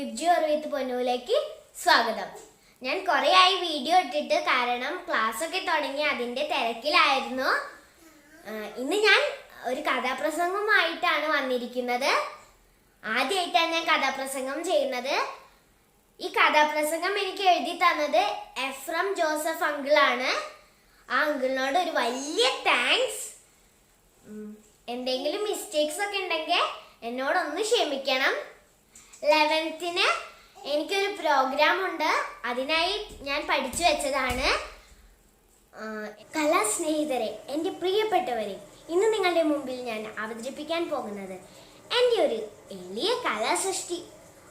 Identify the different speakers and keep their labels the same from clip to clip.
Speaker 1: വിബ്ജു അറിവിത്ത് പൊന്നൂലേക്ക് സ്വാഗതം. ഞാൻ കുറേ ആയി വീഡിയോ ഇട്ടിട്ട് കാരണം ക്ലാസ് ഒക്കെ തുടങ്ങി അതിന്റെ തിരക്കിലായിരുന്നു. ഇന്ന് ഞാൻ ഒരു കഥാപ്രസംഗമായിട്ടാണ് വന്നിരിക്കുന്നത്. ആദ്യമായിട്ടാണ് ഞാൻ കഥാപ്രസംഗം ചെയ്യുന്നത്. ഈ കഥാപ്രസംഗം എനിക്ക് എഴുതി തന്നത് എഫ്രം ജോസഫ് അങ്കിളാണ് ആ അങ്കിളിനോട് ഒരു വലിയ താങ്ക്സ് എന്തെങ്കിലും മിസ്റ്റേക്സ് ഒക്കെ ഉണ്ടെങ്കിൽ എന്നോടൊന്ന് ക്ഷമിക്കണം. ലെവൻത്തിന് എനിക്കൊരു പ്രോഗ്രാം ഉണ്ട്. അതിനായി ഞാൻ പഠിച്ചു വെച്ചതാണ്. കലാ കലാസ്നേഹിതരെ എന്റെ പ്രിയപ്പെട്ടവരെ ഇന്ന് നിങ്ങളുടെ മുമ്പിൽ ഞാൻ അവതരിപ്പിക്കാൻ പോകുന്നത് എന്റെ ഒരു എളിയ കലാസൃഷ്ടി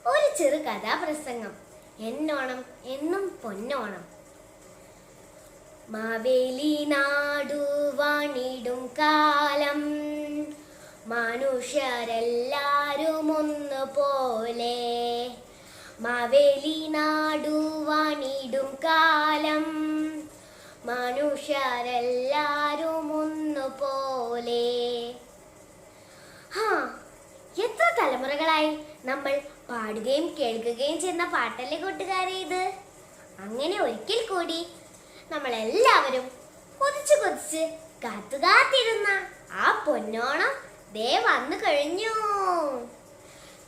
Speaker 1: ഒരു ചെറു കഥാപ്രസംഗം എന്നോണം എന്നും പൊന്നോണം. മാവേലി നാടു വാണിടും കാലം മനുഷ്യരെല്ലാരും തലമുറകളായി നമ്മൾ പാടുകയും കേൾക്കുകയും ചെയ്യുന്ന പാട്ടല്ലേ കൂട്ടുകാരെ ഇത്? അങ്ങനെ ഒരിക്കൽ കൂടി നമ്മൾ എല്ലാവരും കൊതിച്ചു കൊതിച്ച് കാത്തുകാത്തിരുന്ന ആ പൊന്നോണം ദേ വന്നു കഴിഞ്ഞു.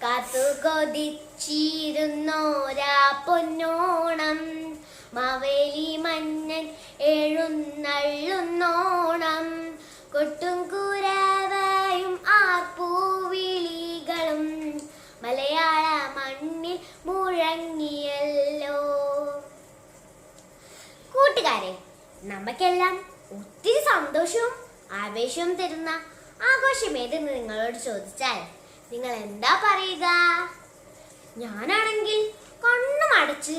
Speaker 1: കാത്തു കൊതിച്ചിരുന്നോരാ പൊന്നോണം. മാവേലി മഞ്ഞൻ എഴുന്നള്ളുന്നോണം. കൊട്ടും നമുക്കെല്ലാം ഒത്തിരി സന്തോഷവും ആവേശവും തരുന്ന ആഘോഷം ഏതെന്ന് നിങ്ങളോട് ചോദിച്ചാൽ നിങ്ങൾ എന്താ പറയുക? ഞാനാണെങ്കിൽ കണ്ണും അടച്ച്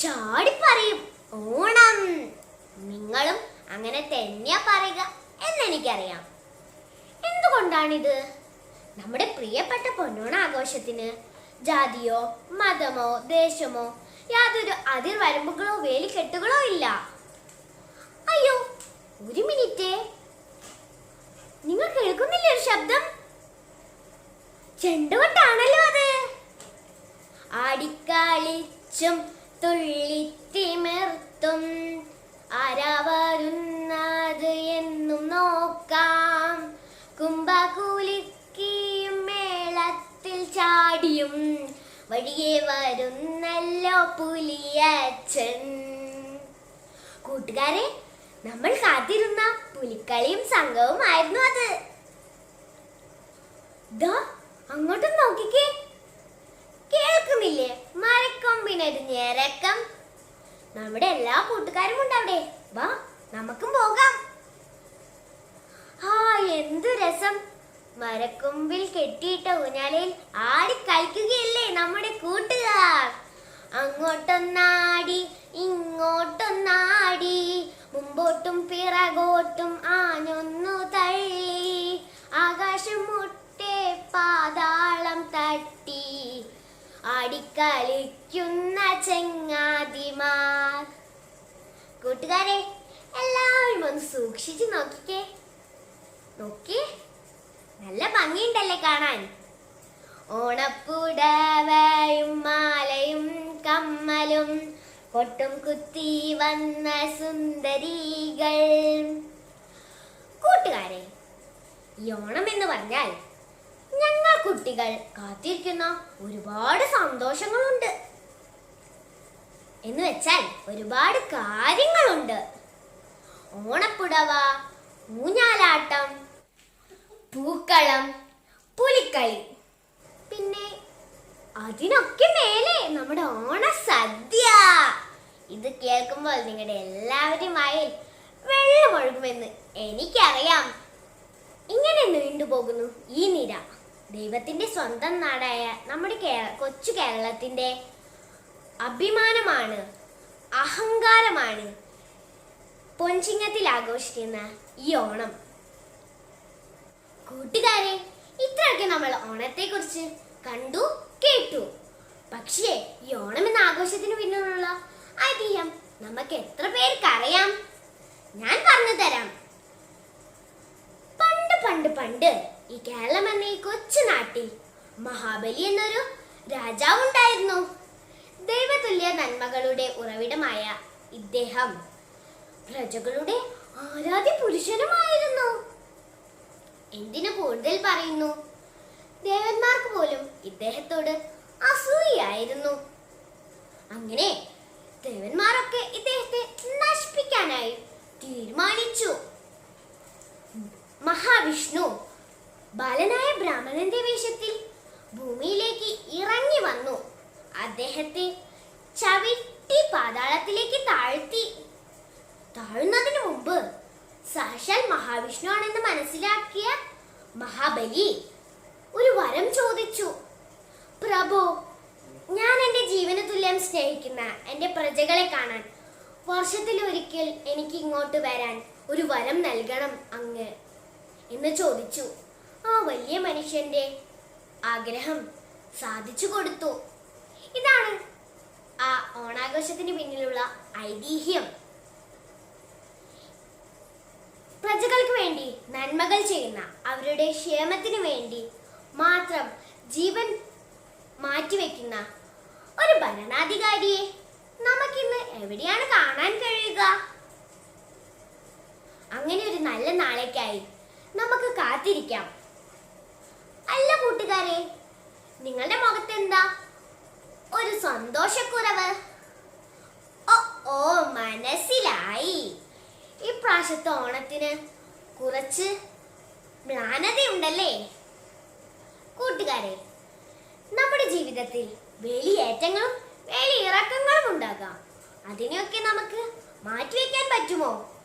Speaker 1: ചാടി പറയും ഓണം. നിങ്ങളും അങ്ങനെ തന്നെയാ പറയുക എന്നെനിക്കറിയാം. എന്തുകൊണ്ടാണിത്? നമ്മുടെ പ്രിയപ്പെട്ട പൊന്നോണ ആഘോഷത്തിന് ജാതിയോ മതമോ ദേശമോ യാതൊരു അതിർവരമ്പുകളോ വേലിക്കെട്ടുകളോ ഇല്ല. അയ്യോ ഒരു മിനിറ്റ്. നിങ്ങൾ കേൾക്കുന്നില്ലേ ഒരു ശബ്ദം? ചെണ്ടുകൊട്ടാണല്ലോ അത്. ആടിക്കളിച്ചും തുള്ളിത്തിമിർത്തും ആരാ വരുന്നത് എന്നും നോക്കാം. കുംഭകുലുക്കിയും മേളത്തിൽ ചാടിയും വഴിയെ വരുന്നല്ലോ പുലിയച്ചൻ കൂട്ടുകാരെ നമ്മൾ കാത്തിരുന്ന പുലിക്കളിയും സംഘവുമായിരുന്നു അത്. അങ്ങോട്ടും നോക്കിക്കേ. കേൾക്കുന്നില്ലേ? മരക്കൊമ്പിനൊരു ഞെരക്കം നമ്മുടെ എല്ലാ കൂട്ടുകാരും ഉണ്ട് അവിടെ. വാ നമുക്കും പോകാം. ആ എന്തു രസം. മരക്കൊമ്പിൽ കെട്ടിയിട്ട ഊഞ്ഞാലയിൽ ആടി കളിക്കുകയല്ലേ നമ്മുടെ കൂട്ടുകാർ. അങ്ങോട്ടൊന്നാടി ഇങ്ങോട്ടൊന്നാടി. മുമ്പോട്ടും പിറകോട്ടും ആഞ്ഞൊന്നു തള്ളി. ആകാശം മുട്ടെ പാതാളം തട്ടി. ആടിക്കളിക്കുന്ന ചെങ്ങാതിമാർ. കൂട്ടുകാരെ എല്ലാവരും ഒന്ന് സൂക്ഷിച്ചു നോക്കിക്കേ. നോക്കി നല്ല ഭംഗിയുണ്ടല്ലേ കാണാൻ. ഓണപ്പുടവയും പൊട്ടും കുത്തി വന്ന സുന്ദരികൾ. കൂട്ടുകാരെ ഈ ഓണം എന്ന് പറഞ്ഞാൽ ഞങ്ങൾ കുട്ടികൾ കാത്തിരിക്കുന്ന ഒരുപാട് സന്തോഷങ്ങളുണ്ട്. എന്ന് വെച്ചാൽ ഒരുപാട് കാര്യങ്ങളുണ്ട്. ഓണപ്പുടവ ഊഞ്ഞാലാട്ടം പൂക്കളം പുലിക്കളി. പിന്നെ അതിനൊക്കെ മേലെ നമ്മുടെ ഓണസദ്യ. ഇത് കേൾക്കുമ്പോൾ നിങ്ങളുടെ എല്ലാവരും വായിൽ വെള്ളമൊഴുകുമെന്ന് എനിക്കറിയാം. ഇങ്ങനെ നീണ്ടുപോകുന്നു ഈ നിര. ദൈവത്തിന്റെ സ്വന്തം നാടായ നമ്മുടെ കൊച്ചു കേരളത്തിന്റെ അഭിമാനമാണ് അഹങ്കാരമാണ് പൊഞ്ചിങ്ങത്തിൽ ആഘോഷിക്കുന്ന ഈ ഓണം. കൂട്ടുകാരെ ഇത്രയൊക്കെ നമ്മൾ ഓണത്തെ കുറിച്ച് കണ്ടു കേട്ടു. പക്ഷേ ഈ ഓണം എന്ന ആഘോഷത്തിന് പിന്നിലുള്ള ഐതിഹ്യം നമുക്ക് എത്ര പേർക്കറിയാം? ഞാൻ പറഞ്ഞു തരാം. പണ്ട് പണ്ട് പണ്ട് ഈ കേരളം എന്ന ഈ കൊച്ചു നാട്ടിൽ മഹാബലി എന്നൊരു രാജാവുണ്ടായിരുന്നു ദൈവതുല്യ നന്മകളുടെ ഉറവിടമായ ഇദ്ദേഹം പ്രജകളുടെ ആരാധ്യ പുരുഷനുമായിരുന്നു. എന്തിനു കൂടുതൽ പറയുന്നു? ദേവന്മാർക്ക് പോലും ഇദ്ദേഹത്തോട് അസൂയായിരുന്നു തീരുമാനിച്ചു. മഹാവിഷ്ണു ബാലനായ ബ്രാഹ്മണന്റെ വേഷത്തിൽ ഭൂമിയിലേക്ക് ഇറങ്ങി വന്നു. അദ്ദേഹത്തെ ചവിട്ടി പാതാളത്തിലേക്ക് താഴ്ത്തി. താഴുന്നതിന് മുമ്പ് സാക്ഷാൽ മഹാവിഷ്ണു ആണെന്ന് മനസ്സിലാക്കിയ മഹാബലി ഒരു വരം ചോദിച്ചു. പ്രഭോ ഞാൻ എന്റെ ജീവന തുല്യം സ്നേഹിക്കുന്ന എന്റെ പ്രജകളെ കാണാൻ വർഷത്തിൽ ഒരിക്കൽ എനിക്ക് ഇങ്ങോട്ട് വരാൻ ഒരു വരം നൽകണം അങ്ങ് എന്ന് ചോദിച്ചു. ആ വലിയ മനുഷ്യന്റെ ആഗ്രഹം സാധിച്ചു കൊടുത്തു. ഇതാണ് ആ ഓണാഘോഷത്തിന് പിന്നിലുള്ള ഐതിഹ്യം. പ്രജകൾക്ക് വേണ്ടി നന്മകൾ ചെയ്യുന്ന അവരുടെ ക്ഷേമത്തിന് വേണ്ടി മാത്രം ജീവൻ മാറ്റിവെക്കുന്ന ഒരു ഭരണാധികാരിയെ നമുക്കിന്ന് എവിടെയാണ് കാണാൻ കഴിയുക? അങ്ങനെ ഒരു നല്ല നാളേക്കായി നമുക്ക് കാത്തിരിക്കാം. അല്ല കൂട്ടുകാരെ നിങ്ങളുടെ മുഖത്ത് എന്താ ഒരു സന്തോഷക്കുറവ്. ഓ ഓ മനസ്സിലായി. ഈ പ്രാവശ്യത്തെ ഓണത്തിന് കുറച്ച് ഉണ്ടല്ലേ കൂട്ടുകാരെ നമ്മുടെ ജീവിതത്തിൽ വേലിയേറ്റങ്ങളും വേലിയിറക്കങ്ങളും ഉണ്ടാകാം. അതിനെയൊക്കെ നമുക്ക് മാറ്റിവെക്കാൻ പറ്റുമോ?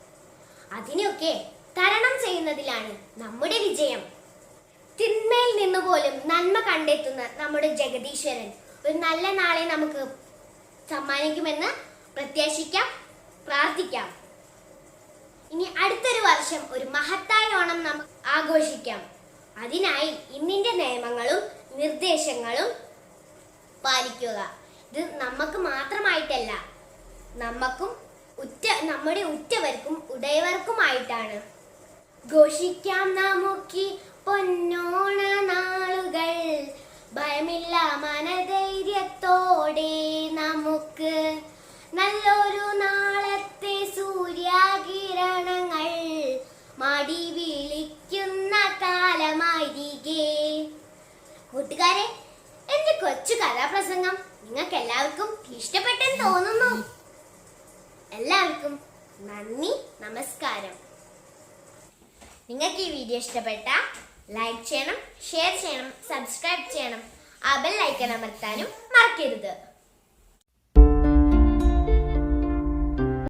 Speaker 1: അതിനെയൊക്കെ തരണം ചെയ്യുന്നതിലാണ് നമ്മുടെ വിജയം. തിന്മയിൽ നിന്ന് പോലും നന്മ കണ്ടെത്തുന്ന നമ്മുടെ ജഗദീശ്വരൻ. ഒരു നല്ല നാളെ നമുക്ക് സമ്മാനിക്കുമെന്ന് പ്രത്യാശിക്കാം പ്രാർത്ഥിക്കാം. ഇനി അടുത്തൊരു വർഷം ഒരു മഹത്തായ ഓണം നമുക്ക് ആഘോഷിക്കാം. അതിനായി ഇന്നിന്റെ നിയമങ്ങളും നിർദ്ദേശങ്ങളും പാലിക്കുക. നമുക്ക് മാത്രമായിട്ടല്ല. നമുക്കും ഉറ്റ നമ്മുടെ ഉറ്റവർക്കും ഉടയവർക്കുമായിട്ടാണ്. ഘോഷിക്കാം നമുക്കി പൊന്നോണ നാളുകൾ. ഭയമില്ല മനധൈര്യത്തോടെ നമുക്ക് നല്ലൊരു എല്ലാവർക്കും നന്ദി നമസ്കാരം. നിങ്ങൾക്ക് ഈ വീഡിയോ ഇഷ്ടപ്പെട്ട ലൈക്ക് ചെയ്യണം ഷെയർ ചെയ്യണം സബ്സ്ക്രൈബ് ചെയ്യണം. ആ ബെൽ ഐക്കൺ അമർത്താനും മറക്കരുത്.